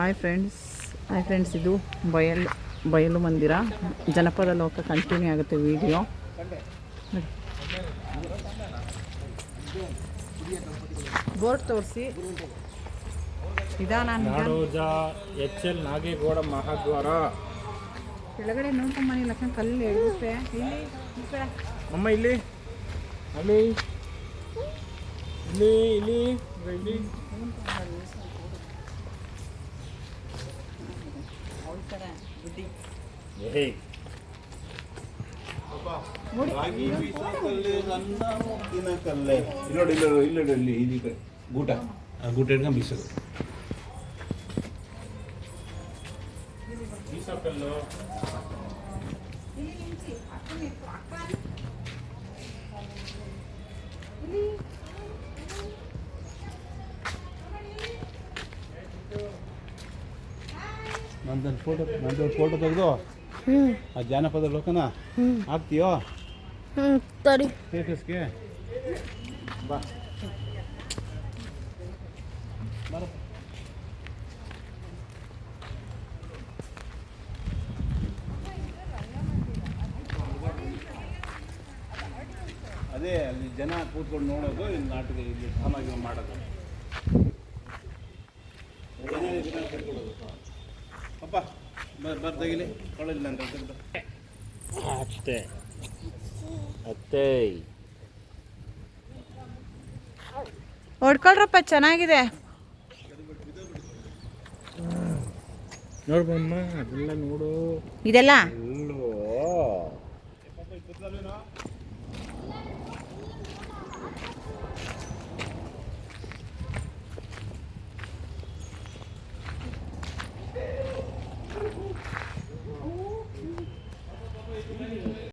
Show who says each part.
Speaker 1: Hi friends hi friends ಇದು ಬಯಲು ಬಯಲು ಮಂದಿರ. ಜನಪದ ಲೋಕ ಕಂಟಿನ್ಯೂ ಆಗುತ್ತೆ ವಿಡಿಯೋ ಬೋರ್ಡ್ ತೋರಿಸಿ. ನಿಧಾನ.
Speaker 2: ನಾಡೋಜ ಎಚ್ ಎಲ್ ನಾಗೇಗೌಡ ಮಹಾದ್ವಾರ.
Speaker 1: ಕೆಳಗಡೆ ನೋಡ್ಕೊಂಬನಿ ಲಕ್ಷಣ ಕಲ್ಲು ಎಳುತ್ತೆ ಇಲ್ಲಿ
Speaker 2: ಅಮ್ಮ ಇಲ್ಲಿ. ಅಲ್ಲಿ. ಇಲ್ಲಿ ಇಲ್ಲಿ. ಇಲ್ಲಿ. ಏಯ್
Speaker 3: ರಾಗಿ ಬೀಸೋ ಕಲ್ಲೆ ನನ್ನ ಮುದ್ದಿನ ಕಲ್ಲೆ ಇಲ್ಲಿ ನೋಡಿ ಇಲ್ಲಿ ನೋಡಿ, ಇಲ್ಲಿ ನೋಡಿ, ಇಲ್ಲಿ ಈ ಕಡೆ ಗೂಟ ಆ ಗೂಟ ಹಿಡ್ಕೊಂಡು ಬೀಸೋದು
Speaker 2: ಬೀಸೋಕಲ್ಲು
Speaker 3: ನಂದೊಂದು ಫೋಟೋ ನಂದೊಂದು ಫೋಟೋ ತೆಗೆದು ಆ ಜಾನಪದ ಲೋಕನ ಹಾಕ್ತೀಯೋ?
Speaker 4: ಸರಿ
Speaker 3: ಸ್ಟೇಟಸ್ಗೆ ಬಾ. ಬಾರಪ್ಪ. ಅದೇ ಅಲ್ಲಿ ಜನ ಕೂತ್ಕೊಂಡು ನೋಡೋದು ಇಲ್ಲಿ ನಾಟಕ ಇಲ್ಲಿ ಸಾಮಾಜಿಕ ಮಾಡೋದು.
Speaker 2: ಅಷ್ಟೇ ಅತ್ತೇ.
Speaker 1: ಹೊಡ್ಕೊಳ್ರಪ್ಪ ಚೆನ್ನಾಗಿದೆ.
Speaker 2: ನೋಡ್ಬಮ್ಮ ಅದೆಲ್ಲ ನೋಡು.
Speaker 1: ಇದೆಲ್ಲ?